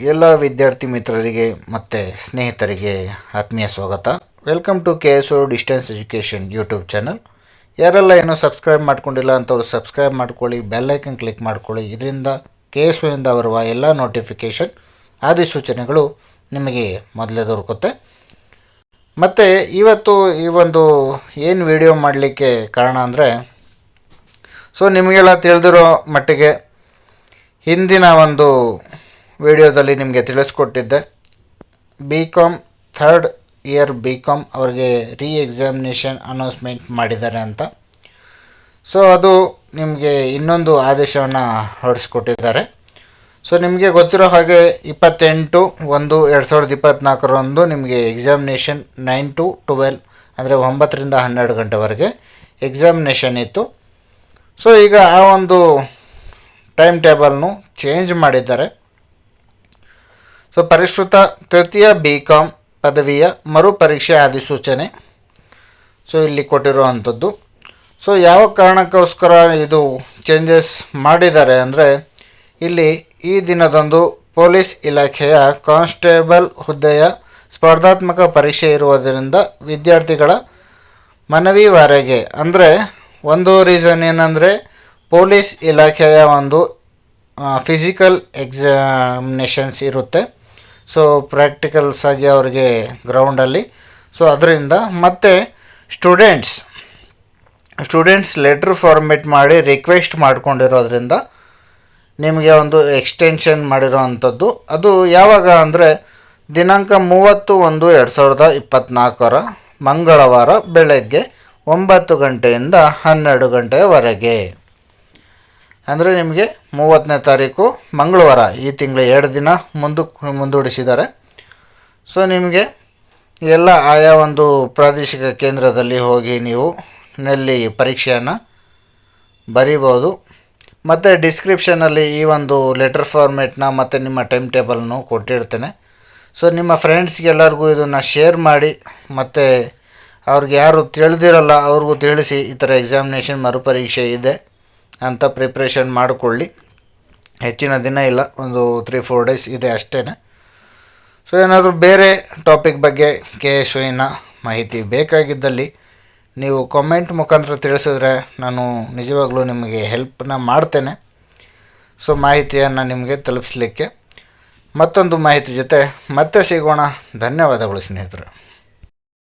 ಎಲ್ಲ ವಿದ್ಯಾರ್ಥಿ ಮಿತ್ರರಿಗೆ ಮತ್ತು ಸ್ನೇಹಿತರಿಗೆ ಆತ್ಮೀಯ ಸ್ವಾಗತ. Welcome to K S O distance education YouTube channel ಯಾರೆಲ್ಲ ಏನೂ ಸಬ್ಸ್ಕ್ರೈಬ್ ಮಾಡ್ಕೊಂಡಿಲ್ಲ ಅಂಥವ್ರು ಸಬ್ಸ್ಕ್ರೈಬ್ ಮಾಡ್ಕೊಳ್ಳಿ ಬೆಲ್ಲೈಕನ್ ಕ್ಲಿಕ್ ಮಾಡ್ಕೊಳ್ಳಿ. ಇದರಿಂದ ಕೆ ಎಸ್ ಒಯಿಂದ ಬರುವ ಎಲ್ಲ ನೋಟಿಫಿಕೇಷನ್ ಆದಿ ಸೂಚನೆಗಳು ನಿಮಗೆ ಮೊದಲೇ ದೊರಕುತ್ತೆ. ಮತ್ತು ಇವತ್ತು ಈ ಒಂದು ಏನು ವಿಡಿಯೋ ಮಾಡಲಿಕ್ಕೆ ಕಾರಣ ಅಂದರೆ ಸೊ ನಿಮಗೆಲ್ಲ ತಿಳಿದಿರೋ ಮಟ್ಟಿಗೆ ಹಿಂದಿನ ಒಂದು ವಿಡಿಯೋದಲ್ಲಿ ನಿಮಗೆ ತಿಳಿಸ್ಕೊಟ್ಟಿದ್ದೆ. B Com third year B Com ಅವ್ರಿಗೆ ರೀ ಎಕ್ಸಾಮಿನೇಷನ್ ಅನೌನ್ಸ್ಮೆಂಟ್ ಮಾಡಿದ್ದಾರೆ ಅಂತ. ಸೊ ಅದು ನಿಮಗೆ ಇನ್ನೊಂದು ಆದೇಶವನ್ನು ಹೊರಡಿಸ್ಕೊಟ್ಟಿದ್ದಾರೆ. ಸೊ ನಿಮಗೆ ಗೊತ್ತಿರೋ ಹಾಗೆ ಇಪ್ಪತ್ತೆಂಟು, ಒಂದು, ಎರಡು ಸಾವಿರದ ಇಪ್ಪತ್ತ್ನಾಲ್ಕರಂದು ನಿಮಗೆ ಎಕ್ಸಾಮಿನೇಷನ್ ನೈನ್ ಟು ಟುವೆಲ್ ಅಂದರೆ ಒಂಬತ್ತರಿಂದ ಹನ್ನೆರಡು ಗಂಟೆವರೆಗೆ ಎಕ್ಸಾಮಿನೇಷನ್ ಇತ್ತು. ಸೊ ಈಗ ಆ ಒಂದು ಟೈಮ್ ಟೇಬಲ್ನು ಚೇಂಜ್ ಮಾಡಿದ್ದಾರೆ. ಸೊ ಪರಿಷ್ಕೃತ ತೃತೀಯ ಬಿ ಕಾಮ್ ಪದವಿಯ ಮರುಪರೀಕ್ಷೆ ಅಧಿಸೂಚನೆ ಸೊ ಇಲ್ಲಿ ಕೊಟ್ಟಿರುವಂಥದ್ದು. ಸೊ ಯಾವ ಕಾರಣಕ್ಕೋಸ್ಕರ ಇದು ಚೇಂಜಸ್ ಮಾಡಿದ್ದಾರೆ ಅಂದರೆ, ಇಲ್ಲಿ ಈ ದಿನದಂದು ಪೊಲೀಸ್ ಇಲಾಖೆಯ ಕಾನ್ಸ್ಟೇಬಲ್ ಹುದ್ದೆಯ ಸ್ಪರ್ಧಾತ್ಮಕ ಪರೀಕ್ಷೆ ಇರುವುದರಿಂದ ವಿದ್ಯಾರ್ಥಿಗಳ ಮನವಿ ಮನವಿವರೆಗೆ ಅಂದರೆ ಒಂದು ರೀಸನ್ ಏನಂದರೆ, ಪೊಲೀಸ್ ಇಲಾಖೆಯ ಒಂದು ಫಿಸಿಕಲ್ ಎಕ್ಸಾಮಿನೇಷನ್ಸ್ ಇರುತ್ತೆ. ಸೊ ಪ್ರಾಕ್ಟಿಕಲ್ಸ್ ಆಗಿ ಅವರಿಗೆ ಗ್ರೌಂಡಲ್ಲಿ ಸೊ ಅದರಿಂದ ಮತ್ತು ಸ್ಟೂಡೆಂಟ್ಸ್ ಸ್ಟೂಡೆಂಟ್ಸ್ ಲೆಟ್ರ್ ಫಾರ್ಮೇಟ್ ಮಾಡಿ ರಿಕ್ವೆಸ್ಟ್ ಮಾಡಿಕೊಂಡಿರೋದ್ರಿಂದ ನಿಮಗೆ ಒಂದು ಎಕ್ಸ್ಟೆನ್ಷನ್ ಮಾಡಿರೋ ಅಂಥದ್ದು ಅದು ಯಾವಾಗ ಅಂದರೆ ದಿನಾಂಕ ಮೂವತ್ತು ಒಂದು ಎರಡು ಸಾವಿರದ ಇಪ್ಪತ್ತ್ನಾಲ್ಕರ ಮಂಗಳವಾರ ಬೆಳಗ್ಗೆ ಒಂಬತ್ತು ಗಂಟೆಯಿಂದ ಹನ್ನೆರಡು ಗಂಟೆಯವರೆಗೆ ಅಂದರೆ ನಿಮಗೆ ಮೂವತ್ತನೇ ತಾರೀಕು ಮಂಗಳವಾರ ಈ ತಿಂಗಳ ಎರಡು ದಿನ ಮುಂದಕ್ಕೆ ಮುಂದೂಡಿಸಿದ್ದಾರೆ. ಸೊ ನಿಮಗೆ ಎಲ್ಲ ಆಯಾ ಒಂದು ಪ್ರಾದೇಶಿಕ ಕೇಂದ್ರದಲ್ಲಿ ಹೋಗಿ ನೀವು ನಲ್ಲಿ ಪರೀಕ್ಷೆಯನ್ನು ಬರೀಬೋದು ಮತ್ತು ಡಿಸ್ಕ್ರಿಪ್ಷನಲ್ಲಿ ಈ ಒಂದು ಲೆಟರ್ ಫಾರ್ಮೇಟ್ನ ಮತ್ತು ನಿಮ್ಮ ಟೈಮ್ ಟೇಬಲ್ನು ಕೊಟ್ಟಿರ್ತೇನೆ. ಸೊ ನಿಮ್ಮ ಫ್ರೆಂಡ್ಸ್ಗೆಲ್ಲರಿಗೂ ಇದನ್ನು ಶೇರ್ ಮಾಡಿ, ಮತ್ತು ಅವ್ರಿಗೆ ಯಾರು ತಿಳಿದಿರಲ್ಲ ಅವ್ರಿಗೂ ತಿಳಿಸಿ ಈ ಥರ ಎಕ್ಸಾಮಿನೇಷನ್ ಮರುಪರೀಕ್ಷೆ ಇದೆ. ಅಂತ ಪ್ರಿಪ್ರೇಷನ್ ಮಾಡಿಕೊಳ್ಳಿ. ಹೆಚ್ಚಿನ ದಿನ ಇಲ್ಲ, ಒಂದು ತ್ರೀ ಫೋರ್ ಡೇಸ್ ಇದೆ ಅಷ್ಟೇ ಸೊ ಏನಾದರೂ ಬೇರೆ ಟಾಪಿಕ್ ಬಗ್ಗೆ ಕೆ. ಒಯಿನ ಮಾಹಿತಿ ಬೇಕಾಗಿದ್ದಲ್ಲಿ ನೀವು ಕಾಮೆಂಟ್ ಮುಖಾಂತರ ತಿಳಿಸಿದ್ರೆ ನಾನು ನಿಜವಾಗ್ಲೂ ನಿಮಗೆ ಹೆಲ್ಪ್ನ ಮಾಡ್ತೇನೆ. ಸೊ ಮಾಹಿತಿಯನ್ನು ನಿಮಗೆ ತಲುಪಿಸ್ಲಿಕ್ಕೆ ಮತ್ತೊಂದು ಮಾಹಿತಿ ಜೊತೆ ಮತ್ತೆ ಸಿಗೋಣ. ಧನ್ಯವಾದಗಳು ಸ್ನೇಹಿತರೆ.